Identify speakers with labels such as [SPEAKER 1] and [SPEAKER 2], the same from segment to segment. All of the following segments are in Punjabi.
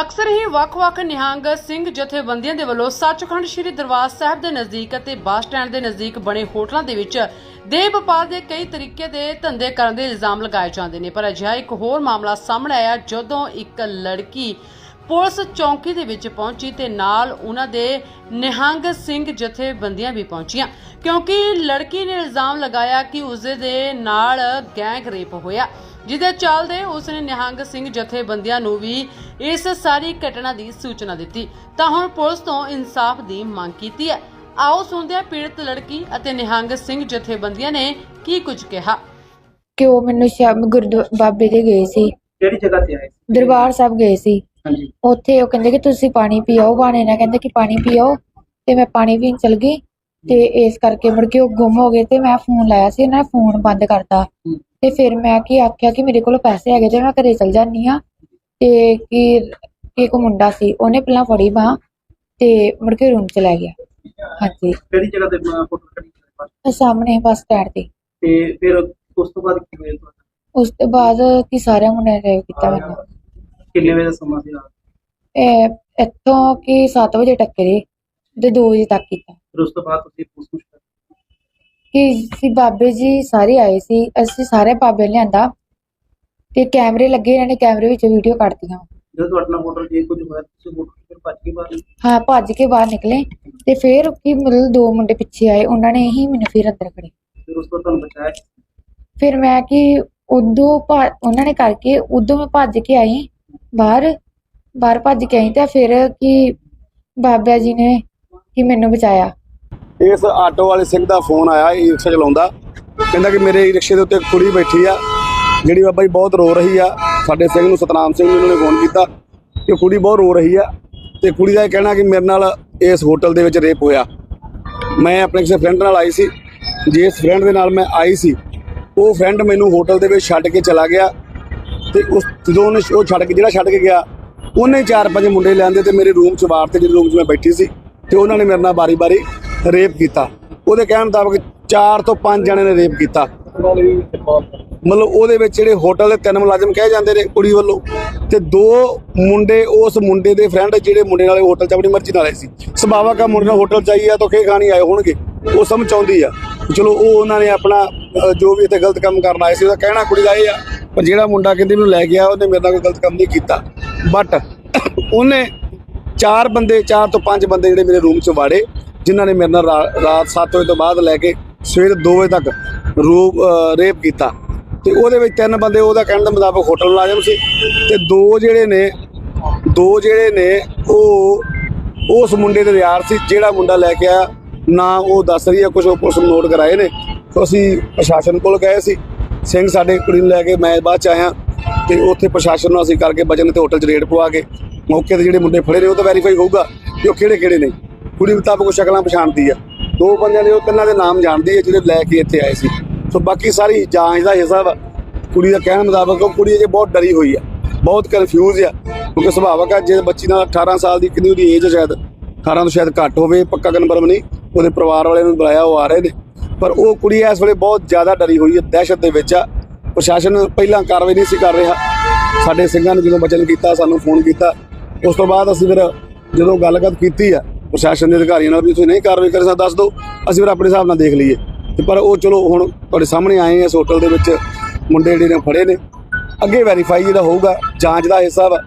[SPEAKER 1] ਅਕਸਰ ਹੀ ਵੱਖ-ਵੱਖ ਨਿਹੰਗ ਸਿੰਘ ਜਥੇਬੰਦੀਆਂ ਦੇ ਵੱਲੋਂ ਸੱਚਖੰਡ ਸ੍ਰੀ ਦਰਬਾਰ ਸਾਹਿਬ ਦੇ ਨਜ਼ਦੀਕ ਅਤੇ ਬੱਸ ਸਟੈਂਡ ਦੇ ਨਜ਼ਦੀਕ ਬਣੇ ਹੋਟਲਾਂ ਦੇ ਵਿੱਚ ਦੇਹ ਵਪਾਰ ਦੇ ਕਈ ਤਰੀਕੇ ਦੇ ਧੰਦੇ ਕਰਨ ਦੇ ਇਲਜ਼ਾਮ ਲਗਾਏ ਜਾਂਦੇ ਨੇ। ਪਰ ਅਜਿਹਾ ਇੱਕ ਹੋਰ ਮਾਮਲਾ ਸਾਹਮਣੇ ਆਇਆ ਜਦੋਂ ਇੱਕ ਲੜਕੀ ਪੁਲਿਸ ਚੌਂਕੀ ਦੇ ਵਿੱਚ ਪਹੁੰਚੀ ਤੇ ਨਾਲ ਉਹਨਾਂ ਦੇ ਨਿਹੰਗ ਸਿੰਘ ਜਥੇਬੰਦੀਆਂ ਵੀ ਪਹੁੰਚੀਆਂ। ਕਿਉਂਕਿ ਲੜਕੀ ਨੇ ਇਲਜ਼ਾਮ ਲਗਾਇਆ ਕਿ ਉਸਦੇ ਦੇ ਨਾਲ ਗੈਂਗ ਰੇਪ ਹੋਇਆ। ਜਿਹਦੇ ਚੱਲਦੇ ਉਸਨੇ ਨਿਹੰਗ ਸਿੰਘ ਜਥੇਬੰਦੀਆਂ ਨੂੰ ਵੀ ਇਸ ਸਾਰੀ ਘਟਨਾ ਦੀ ਸੂਚਨਾ ਦਿੱਤੀ। ਤਾਂ ਹੁਣ ਪੁਲਿਸ ਤੋਂ ਇਨਸਾਫ ਦੀ ਮੰਗ ਕੀਤੀ ਹੈ। ਆਓ ਸੁਣਦੇ ਹਾਂ ਪੀੜਤ ਲੜਕੀ ਅਤੇ ਨਿਹੰਗ ਸਿੰਘ ਜਥੇਬੰਦੀਆਂ ਨੇ ਕੀ ਕੁਝ ਕਿਹਾ।
[SPEAKER 2] ਕਿ ਉਹ ਮੈਨੂੰ ਸ਼ਾਮ ਗੁਰਦੁਆਰਾ ਬਾਬੇ ਦੇ ਗਏ ਸੀ।
[SPEAKER 3] ਕਿਹੜੀ ਜਗ੍ਹਾ ਤੇ ਆਏ ਸੀ?
[SPEAKER 2] ਦਰਬਾਰ ਸਾਹਿਬ ਗਏ ਸੀ।
[SPEAKER 3] ਹਾਂਜੀ।
[SPEAKER 2] ਉੱਥੇ ਉਹ ਕਹਿੰਦੇ ਕਿ ਤੁਸੀਂ ਪਾਣੀ ਪੀਓ। ਬਾਣੇ ਨਾਲ ਕਹਿੰਦੇ ਕਿ ਪਾਣੀ ਪੀਓ ਤੇ ਮੈਂ ਪਾਣੀ ਪੀਣ ਚਲ ਗਈ ਤੇ ਇਸ ਕਰਕੇ ਮੁੜ ਕੇ ਉਹ ਗੁੰਮ ਹੋ ਗਏ ਤੇ ਮੈਂ ਫੋਨ ਲਾਇਆ ਸੀ ਉਹਨਾਂ ਨੇ ਫੋਨ ਬੰਦ ਕਰਤਾ।
[SPEAKER 3] ਹੂੰ।
[SPEAKER 2] ਤੇ ਫਿਰ ਮੈਂ ਕੀ ਆਖਿਆ ਕਿ ਮੇਰੇ ਕੋਲ ਪੈਸੇ ਹੈਗੇ ਤੇ ਮੈਂ ਘਰੇ ਚਲ ਜਾਂਦੀ ਆ ਤੇ ਕਿ ਇੱਕ ਮੁੰਡਾ ਸੀ ਉਹਨੇ ਪਹਿਲਾਂ ਫੜੀ ਬਾਂਹ ਤੇ ਮੁੜ ਕੇ ਰੂਮ ਚ ਲੈ ਗਿਆ। ਹਾਂਜੀ।
[SPEAKER 3] ਕਿਹੜੀ ਜਗ੍ਹਾ ਤੇ ਫੋਟੋ ਖੜੀ
[SPEAKER 2] ਉਹ ਸਾਹਮਣੇ ਬੱਸ ਸਟੈਂਡ ਤੇ।
[SPEAKER 3] ਤੇ ਫਿਰ ਉਸ ਤੋਂ ਬਾਅਦ ਕੀ ਹੋਇਆ ਤੁਹਾਡਾ?
[SPEAKER 2] ਉਸ ਤੋਂ ਬਾਅਦ ਕਿ ਸਾਰਿਆਂ ਮੁੰਡਿਆਂ ਨੇ ਕੀਤਾ ਮੈਨੂੰ।
[SPEAKER 3] ਕਿੰਨੇ ਵਜੇ ਦਾ ਸਮਾਂ ਸੀ ਰਾਤ?
[SPEAKER 2] ਇਹ ਇੱਥੋਂ ਕਿ 7 ਵਜੇ ਟੱਕਰੇ ਤੇ 2 ਵਜੇ ਤੱਕ ਕੀਤਾ।
[SPEAKER 3] ਫਿਰ ਉਸ ਤੋਂ ਬਾਅਦ ਤੁਸੀਂ ਪੁਲਿਸ ਨੂੰ ਸ਼ਿਕਾਇਤ
[SPEAKER 2] ਕਿ ਸੀ ਬਾਬੇ ਜੀ ਸਾਰੇ ਆਏ ਸੀ ਅਸੀਂ ਸਾਰੇ ਬਾਬੇ ਲਿਆਂਦਾ ਤੇ ਕੈਮਰੇ ਲੱਗੇ ਇਹਨਾਂ ਨੇ ਕੈਮਰੇ ਵਿੱਚ ਵੀਡੀਓ ਕੱਢਤੀਆਂ।
[SPEAKER 3] ਜਦੋਂ ਤੁਹਾਡੇ ਨਾਲ ਹੋਟਲ ਜੇ ਕੁਝ ਹੋਇਆ ਤੁਸੀਂ ਹੋਟਲ ਫਿਰ ਭੱਜ ਕੇ ਬਾਹਰ ਨਿਕਲੇ।
[SPEAKER 2] ਹਾਂ ਭੱਜ ਕੇ ਬਾਹਰ ਨਿਕਲੇ ਤੇ ਫਿਰ ਕੀ ਮਤਲਬ ਦੋ ਮੁੰਡੇ ਪਿੱਛੇ ਆਏ ਉਹਨਾਂ ਨੇ ਹੀ ਮੈਨੂੰ ਫਿਰ ਅੰਦਰ ਖੜੇ
[SPEAKER 3] ਫਿਰ ਉਸ ਤੋਂ ਤੁਹਾਨੂੰ ਬਚਾਇਆ
[SPEAKER 2] ਫਿਰ ਮੈਂ ਕਿ ਉਦੋਂ ਉਹਨਾਂ ਨੇ ਕਰਕੇ ਉਦੋਂ ਮੈਂ ਭੱਜ ਕੇ ਆਈ ਬਾਹਰ ਬਾਹਰ ਭੱਜ ਕੇ ਆਈ ਤੇ ਫਿਰ ਕਿ ਬਾਬਾ ਜੀ ਨੇ ਕਿ ਮੈਨੂੰ ਬਚਾਇਆ।
[SPEAKER 4] ਇਸ ਆਟੋ ਵਾਲੇ ਸਿੰਘ ਦਾ ਫੋਨ ਆਇਆ, ਇਹ ਰਿਕਸ਼ਾ ਚਲਾਉਂਦਾ। ਕਹਿੰਦਾ ਕਿ ਮੇਰੇ ਰਿਕਸ਼ੇ ਦੇ ਉੱਤੇ ਇੱਕ ਕੁੜੀ ਬੈਠੀ ਆ, ਜਿਹੜੀ ਬਾਬਾ ਜੀ ਬਹੁਤ ਰੋ ਰਹੀ ਆ। ਸਾਡੇ ਸਿੰਘ ਨੂੰ ਸਤਨਾਮ ਸਿੰਘ ਨੂੰ ਉਹਨਾਂ ਨੇ ਫੋਨ ਕੀਤਾ ਕਿ ਕੁੜੀ ਬਹੁਤ ਰੋ ਰਹੀ ਆ ਤੇ ਕੁੜੀ ਦਾ ਇਹ ਕਹਿਣਾ ਕਿ ਮੇਰੇ ਨਾਲ ਇਸ ਹੋਟਲ ਦੇ ਵਿੱਚ ਰੇਪ ਹੋਇਆ। ਮੈਂ ਆਪਣੇ ਕਿਸੇ ਫਰੈਂਡ ਨਾਲ ਆਈ ਸੀ, ਜਿਸ ਫਰੈਂਡ ਦੇ ਨਾਲ ਮੈਂ ਆਈ ਸੀ, ਉਹ ਫਰੈਂਡ ਮੈਨੂੰ ਹੋਟਲ ਦੇ ਵਿੱਚ ਛੱਡ ਕੇ ਚਲਾ ਗਿਆ ਤੇ ਉਸ ਜਦੋਂ ਉਹਨੇ ਉਹ ਛੱਡ ਕੇ, ਜਿਹੜਾ ਛੱਡ ਕੇ ਗਿਆ, ਉਹਨੇ ਚਾਰ ਪੰਜ ਮੁੰਡੇ ਲਿਆਂਦੇ ਤੇ ਮੇਰੇ ਰੂਮ 'ਚ ਵਾਰ ਤੇ ਜਿਹੜੇ ਰੂਮ 'ਚ ਮੈਂ ਬੈਠੀ ਸੀ ਤੇ ਉਹਨਾਂ ਨੇ ਮੇਰੇ ਨਾਲ ਬਾਰੀ-ਬਾਰੀ ਰੇਪ ਕੀਤਾ। ਉਹਦੇ ਕਹਿਣ ਮੁਤਾਬਕ ਚਾਰ ਤੋਂ ਪੰਜ ਜਣੇ ਨੇ ਰੇਪ ਕੀਤਾ। ਮਤਲਬ ਉਹਦੇ ਵਿੱਚ ਜਿਹੜੇ ਹੋਟਲ ਦੇ ਤਿੰਨ ਮੁਲਾਜ਼ਮ ਕਹੇ ਜਾਂਦੇ ਨੇ ਕੁੜੀ ਵੱਲੋਂ। ਤੇ ਦੋ ਮੁੰਡੇ ਉਸ ਮੁੰਡੇ ਦੇ ਫਰੈਂਡ ਜਿਹੜੇ ਮੁੰਡੇ ਨਾਲ ਹੋਟਲ 'ਚ ਆਪਣੀ ਮਰਜ਼ੀ ਨਾਲ ਆਏ ਸੀ। ਸੁਭਾਵਾ ਕਾ ਮੁੰਡੇ ਨਾਲ ਹੋਟਲ 'ਚ ਆਈ ਆ ਤਾਂ ਖੇ ਖਾਣੀ ਆਏ ਹੋਣਗੇ। ਉਹ ਸਮਝ ਆਉਂਦੀ ਆ। ਚਲੋ ਉਹ ਉਹਨਾਂ ਨੇ ਆਪਣਾ ਜੋ ਵੀ ਇੱਥੇ ਗਲਤ ਕੰਮ ਕਰਨ ਆਏ ਸੀ, ਉਹਦਾ ਕਹਿਣਾ ਕੁੜੀ ਦਾ ਇਹ ਆ। ਪਰ ਜਿਹੜਾ ਮੁੰਡਾ ਕਹਿੰਦੇ ਮੈਨੂੰ ਲੈ ਗਿਆ, ਉਹਨੇ ਮੇਰੇ ਨਾਲ ਕੋਈ ਗਲਤ ਕੰਮ ਨਹੀਂ ਕੀਤਾ। ਬਟ ਉਹਨੇ ਚਾਰ ਬੰਦੇ, ਚਾਰ ਤੋਂ ਪੰਜ ਬੰਦੇ ਜਿਹੜੇ ਮੇਰੇ ਰੂਮ 'ਚ ਵਾੜੇ। ਜਿਨ੍ਹਾਂ ਨੇ ਮੇਰੇ ਨਾਲ ਰਾਤ 7 ਵਜੇ ਤੋਂ ਬਾਅਦ ਲੈ ਕੇ ਸਵੇਰ 2 ਵਜੇ ਤੱਕ ਰੂਪ ਰੇਪ ਕੀਤਾ। ਤੇ ਉਹਦੇ ਵਿੱਚ ਤਿੰਨ ਬੰਦੇ ਉਹਦਾ ਕਹਿਣ ਦੇ ਮੁਤਾਬਕ ਹੋਟਲ ਮੁਲਾਜ਼ਮ ਸੀ ਤੇ ਦੋ ਜਿਹੜੇ ਨੇ, ਦੋ ਜਿਹੜੇ ਨੇ ਉਹ ਉਸ ਮੁੰਡੇ ਦੇ ਯਾਰ ਸੀ, ਜਿਹੜਾ ਮੁੰਡਾ ਲੈ ਕੇ ਆਇਆ। ਨਾ ਉਹ ਦੱਸ ਰਹੀ ਹੈ ਕੁਝ ਉਹ ਪੁਲਿਸ ਨੂੰ ਨੋਟ ਕਰਾਏ ਨੇ। ਅਸੀਂ ਪ੍ਰਸ਼ਾਸਨ ਕੋਲ ਗਏ ਸੀ। ਸਿੰਘ ਸਾਡੇ ਕੁੜੀ ਨੂੰ ਲੈ ਕੇ ਮੈਂ ਬਾਅਦ ਚ ਆਇਆ ਤੇ ਉੱਥੇ ਪ੍ਰਸ਼ਾਸਨ ਨੂੰ ਅਸੀਂ ਕਰਕੇ ਬਚਨ ਤੇ ਹੋਟਲ 'ਚ ਰੇਡ ਪਵਾ ਕੇ, ਮੌਕੇ ਤੇ ਜਿਹੜੇ ਮੁੰਡੇ ਫੜੇ ਨੇ ਉਹ ਤਾਂ ਵੈਰੀਫਾਈ ਹੋਊਗਾ ਕਿ ਉਹ ਕਿਹੜੇ ਕਿਹੜੇ ਨੇ। ਕੁੜੀ ਮੁਤਾਬਕ ਉਹ ਸ਼ਕਲਾਂ ਪਛਾਣਦੀ ਆ। ਦੋ ਬੰਦਿਆਂ ਦੇ ਉਹ ਤਿੰਨਾਂ ਦੇ ਨਾਮ ਜਾਣਦੀ ਹੈ ਜਿਹੜੇ ਲੈ ਕੇ ਇੱਥੇ ਆਏ ਸੀ। ਸੋ ਬਾਕੀ ਸਾਰੀ ਜਾਂਚ ਦਾ ਹਿੱਸਾ ਵਾ। ਕੁੜੀ ਦਾ ਕਹਿਣ ਮੁਤਾਬਕ ਉਹ ਕੁੜੀ ਅਜੇ ਬਹੁਤ ਡਰੀ ਹੋਈ ਆ। ਬਹੁਤ ਕਨਫਿਊਜ਼ ਆ। ਕਿਉਂਕਿ ਸੁਭਾਵਕ ਆ, ਜੇ ਬੱਚੀ ਨਾਲ 18 ਸਾਲ ਦੀ ਕਿੰਨੀ ਉਹਦੀ ਏਜ ਹੈ ਸ਼ਾਇਦ 18 ਤੋਂ ਸ਼ਾਇਦ ਘੱਟ ਹੋਵੇ, ਪੱਕਾ ਕਨਫਰਮ ਨਹੀਂ। ਉਹਦੇ ਪਰਿਵਾਰ ਵਾਲਿਆਂ ਨੂੰ ਬੁਲਾਇਆ, ਉਹ ਆ ਰਹੇ ਨੇ। ਪਰ ਉਹ ਕੁੜੀ ਇਸ ਵੇਲੇ ਬਹੁਤ ਜ਼ਿਆਦਾ ਡਰੀ ਹੋਈ ਹੈ ਦਹਿਸ਼ਤ ਦੇ ਵਿੱਚ ਆ। ਪ੍ਰਸ਼ਾਸਨ ਪਹਿਲਾਂ ਕਾਰਵਾਈ ਨਹੀਂ ਸੀ ਕਰ ਰਿਹਾ। ਸਾਡੇ ਸਿੰਘਾਂ ਨੇ ਜਦੋਂ ਬਚਨ ਕੀਤਾ, ਸਾਨੂੰ ਫੋਨ ਕੀਤਾ। ਉਸ ਤੋਂ ਬਾਅਦ ਅਸੀਂ ਫਿਰ ਜਦੋਂ ਗੱਲਬਾਤ ਕੀਤੀ ਆ ਪ੍ਰਸ਼ਾਸਨ ਦੇ ਅਧਿਕਾਰੀਆਂ ਨਾਲ ਵੀ ਤੁਸੀਂ ਨਹੀਂ ਕਾਰਵਾਈ ਕਰ ਸਕਦੇ, ਦੱਸ ਦਿਓ। ਅਸੀਂ ਫਿਰ ਆਪਣੇ ਹਿਸਾਬ ਨਾਲ ਦੇਖ ਲਈਏ। ਤੇ ਪਰ ਉਹ ਚਲੋ ਹੁਣ ਤੁਹਾਡੇ ਸਾਹਮਣੇ ਆਏ ਇਸ ਹੋਟਲ ਦੇ ਵਿੱਚ। ਮੁੰਡੇ ਜਿਹੜੇ ਨੇ ਫੜੇ ਨੇ। ਅੱਗੇ ਵੈਰੀਫਾਈ ਜਿਹੜਾ ਹੋਊਗਾ, ਜਾਂਚ ਦਾ ਹਿੱਸਾ ਵਾ।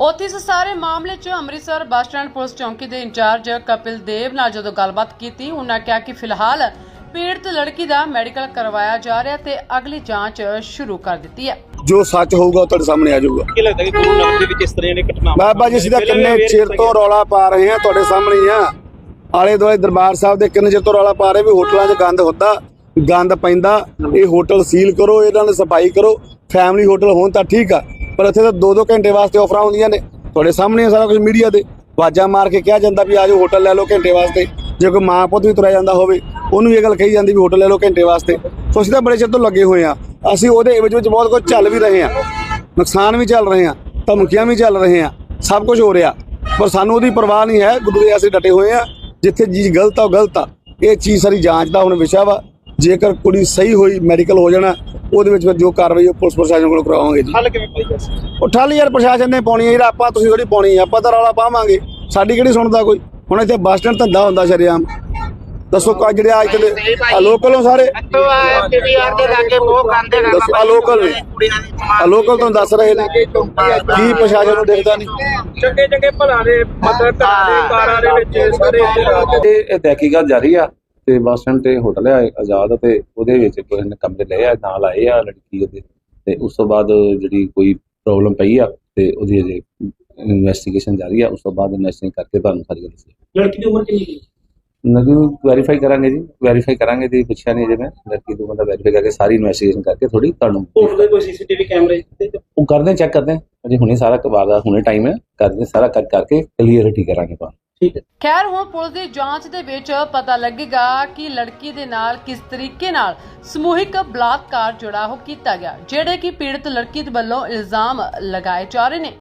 [SPEAKER 1] ਉੱਥੇ ਇਸ ਸਾਰੇ ਮਾਮਲੇ 'ਚ ਅੰਮ੍ਰਿਤਸਰ ਬੱਸ ਸਟੈਂਡ ਪੁਲਿਸ ਚੌਂਕੀ ਦੇ ਇੰਚਾਰਜ ਕਪਿਲ ਦੇਵ ਨਾਲ ਜਦੋਂ ਗੱਲਬਾਤ ਕੀਤੀ, ਉਹਨਾਂ ਕਿਹਾ ਕਿ ਫਿਲਹਾਲ ਪੀੜਤ ਲੜਕੀ ਦਾ ਮੈਡੀਕਲ ਕਰਵਾਇਆ ਜਾ ਰਿਹਾ ਤੇ ਅਗਲੀ ਜਾਂਚ ਸ਼ੁਰੂ ਕਰ ਦਿੱਤੀ ਹੈ।
[SPEAKER 4] ਜੋ ਸੱਚ ਹੋਊਗਾ ਉਹ ਤੁਹਾਡੇ ਸਾਹਮਣੇ ਆ ਜਾਊਗਾ।
[SPEAKER 3] ਕੀ ਲੱਗਦਾ ਕਿ ਗੁਰੂ ਨਗਰ ਦੇ ਵਿੱਚ ਇਸ ਤਰ੍ਹਾਂ ਦੀਆਂ ਘਟਨਾਵਾਂ
[SPEAKER 4] ਬਾਬਾ ਜੀ ਸਿੱਧਾ ਕਿੰਨੇ ਚਿਰ ਤੋਂ ਰੌਲਾ ਪਾ ਰਹੇ ਆ ਤੁਹਾਡੇ ਸਾਹਮਣੇ ਆ ਆਲੇ ਦੁਆਲੇ ਦਰਬਾਰ ਸਾਹਿਬ ਦੇ ਕਿੰਨੇ ਚਿਰ ਤੋਂ ਰੌਲਾ ਪਾ ਰਹੇ ਵੀ ਹੋਟਲਾਂ 'ਚ ਗੰਦ ਹੁੰਦਾ ਗੰਦ ਪੈਂਦਾ ਇਹ ਹੋਟਲ ਸੀਲ ਕਰੋ ਇਹਨਾਂ ਨੇ ਸਫ਼ਾਈ ਕਰੋ ਫੈਮਿਲੀ ਹੋਟਲ ਹੋਣ ਤਾਂ ਠੀਕ ਆ ਪਰ ਇੱਥੇ ਤਾਂ 2-2 ਘੰਟੇ ਵਾਸਤੇ ਆਫਰਾਂ ਹੁੰਦੀਆਂ ਨੇ। ਤੁਹਾਡੇ ਸਾਹਮਣੇ ਆ ਸਾਰਾ ਕੁਝ ਮੀਡੀਆ ਦੇ। ਵਾਜਾਂ ਮਾਰ ਕੇ ਕਿਹਾ ਜਾਂਦਾ ਵੀ ਆਜੋ ਹੋਟਲ ਲੈ ਲਓ ਘੰਟੇ ਵਾਸਤੇ। ਜੇ ਕੋਈ ਮਾਂ ਪੁੱਤ ਵੀ ਤੁਰਿਆ ਜਾਂਦਾ ਹੋਵੇ ਉਹਨੂੰ ਇਹ ਗੱਲ ਕਹੀ ਜਾਂਦੀ ਵੀ ਹੋਟਲ ਲੈ ਲਓ ਘੰਟੇ ਵਾਸਤੇ। ਸੋ ਅਸੀਂ ਤਾਂ ਬੜੇ ਚਿਰ ਤੋਂ ਲੱਗੇ ਹੋਏ ਆ ਅਸੀਂ ਉਹਦੇ ਵਿੱਚ ਵਿੱਚ ਬਹੁਤ ਕੁਝ ਚੱਲ ਵੀ ਰਹੇ ਆ ਨੁਕਸਾਨ ਵੀ ਚੱਲ ਰਹੇ ਆ ਧਮਕੀਆਂ ਵੀ ਚੱਲ ਰਹੇ ਆ ਸਭ ਕੁਝ ਹੋ ਰਿਹਾ। ਪਰ ਸਾਨੂੰ ਉਹਦੀ ਪਰਵਾਹ ਨਹੀਂ ਹੈ ਗੁਰੂ ਦੇ ਅਸੀਂ ਡਟੇ ਹੋਏ ਆ ਜਿੱਥੇ ਚੀਜ਼ ਗਲਤ ਆ ਉਹ ਗਲਤ ਆ। ਇਹ ਚੀਜ਼ ਸਾਰੀ ਜਾਂਚ ਦਾ ਹੁਣ ਵਿਸ਼ਾ ਵਾ। ਜੇਕਰ ਕੁੜੀ ਸਹੀ ਹੋਈ ਮੈਡੀਕਲ ਹੋ ਜਾਣਾ ਉਹਦੇ ਵਿੱਚ ਫਿਰ ਜੋ ਕਾਰਵਾਈ ਉਹ ਪੁਲਿਸ ਪ੍ਰਸ਼ਾਸਨ ਕੋਲ ਕਰਾਵਾਂਗੇ ਜੀ।
[SPEAKER 3] ਹੱਲ ਕਿਵੇਂ ਪਾਈ ਜਾ
[SPEAKER 4] ਉਹ ਠੱਲ ਯਾਰ ਪ੍ਰਸ਼ਾਸਨ ਨੇ ਪਾਉਣੀ ਹੈ ਯਾਰ ਆਪਾਂ ਤੁਸੀਂ ਥੋੜੀ ਪਾਉਣੀ ਆਪਾਂ ਤਾਂ ਰੌਲਾ ਪਾਵਾਂਗੇ। ਸਾਡੀ ਕਿਹੜੀ ਸੁਣਦਾ ਕੋਈ? ਹੁਣ ਇੱਥੇ ਬੱਸ ਸਟੈਂਡ ਧੰਦਾ ਹੁੰਦਾ ਸ਼ਰੇਆਮ। ਦੱਸੋ ਕਾ ਜਿਹੜੇ ਆ ਇੱਥੇ ਦੇ ਆ ਲੋਕਲ ਹੋ ਸਾਰੇ
[SPEAKER 3] ਪੀਵੀਆਰ ਦੇ ਲਾਗੇ
[SPEAKER 4] ਦੱਸੋ ਆ ਲੋਕਲ ਨੇ? ਆ ਲੋਕਲ ਤੁਹਾਨੂੰ ਦੱਸ ਰਹੇ ਨੇ। ਕੀ ਪ੍ਰਸ਼ਾਸਨ ਨੂੰ ਦੇਖਦਾ ਨਹੀਂ?
[SPEAKER 3] ਚੰਗੇ ਚੰਗੇ ਭਲਾ ਦੇ ਮਦਦ ਦੇ ਕਾਰਾਂ ਦੇ ਵਿੱਚ ਸਾਰੇ
[SPEAKER 5] ਇਹ ਇਹ ਤਹਿਕੀਕਾਤ ਜਾਰੀ ਆ ਤੇ ਬੱਸ ਸਟੈਂਡ ਤੇ ਹੋਟਲ ਹੈ ਆਜ਼ਾਦ ਤੇ ਉਹਦੇ ਵਿੱਚ ਕੋਈ ਨੇ ਕਮਰੇ ਲਏ ਆ ਨਾਲ ਆਏ ਆ ਲੜਕੀ ਉਹਦੇ। ਤੇ ਉਸ ਤੋਂ ਬਾਅਦ ਜਿਹੜੀ ਕੋਈ ਪ੍ਰੋਬਲਮ ਪਈ ਆ ਤੇ ਉਹਦੀ ਅਜੇ ਇਨਵੈਸਟੀਗੇਸ਼ਨ ਜਾਰੀ ਆ ਉਸ ਤੋਂ ਬਾਅਦ ਇਨਵੈਸਟਿਗੇਸ਼ਨ ਕਰਕੇ ਤੁਹਾਨੂੰ ਸਾਰੀ ਗੱਲ ਦੱਸਾਂਗੇ
[SPEAKER 3] ਲੜਕੀ ਦੀ ਉਮਰ ਕਿੰਨੀ ਹੈ?
[SPEAKER 5] ਨਗੀ ਵੈਰੀਫਾਈ ਕਰਾਂਗੇ ਜੀ ਵੈਰੀਫਾਈ ਕਰਾਂਗੇ ਜੀ ਪੁੱਛਿਆ ਨਹੀਂ ਜੇ ਮੈਂ। ਲੜਕੀ ਤੋਂ ਬੰਦਾ ਵੈਰੀਫਾਈ ਕਰਕੇ ਸਾਰੀ ਇਨਵੈਸਟੀਗੇਸ਼ਨ ਕਰਕੇ ਥੋੜੀ ਤੁਹਾਨੂੰ
[SPEAKER 3] ਹੋਟਲ ਦੇ ਕੋਈ ਸੀਸੀਟੀਵੀ ਕੈਮਰੇ ਤੇ
[SPEAKER 5] ਉਹ ਕਰਦੇ ਚੈੱਕ ਕਰਦੇ। ਹਾਂ। ਅਜੇ ਹੁਣੇ ਸਾਰਾ ਕਵਾਗਾ ਹੁਣੇ ਟਾਈਮ ਹੈ। ਕਰਦੇ ਸਾਰਾ ਕਰ ਕਰਕੇ ਕਲੀਅਰਿਟੀ ਕਰਾਂਗੇ ਤੁਹਾਨੂੰ
[SPEAKER 3] ਠੀਕ ਹੈ।
[SPEAKER 1] ਖੈਰ ਹੁਣ ਪੁਲਿਸ ਦੀ ਜਾਂਚ ਦੇ ਵਿੱਚ ਪਤਾ ਲੱਗੇਗਾ ਕਿ ਲੜਕੀ ਦੇ ਨਾਲ ਕਿਸ ਤਰੀਕੇ ਨਾਲ ਸਮੂਹਿਕ ਬਲਾਤਕਾਰ ਜਿਹੜਾ ਉਹ ਕੀਤਾ ਗਿਆ ਜਿਹੜੇ ਕਿ ਪੀੜਤ ਲੜਕੀ ਦੇ ਵੱਲੋਂ ਇਲਜ਼ਾਮ ਲਗਾਏ ਜਾ ਰਹੇ ਨੇ।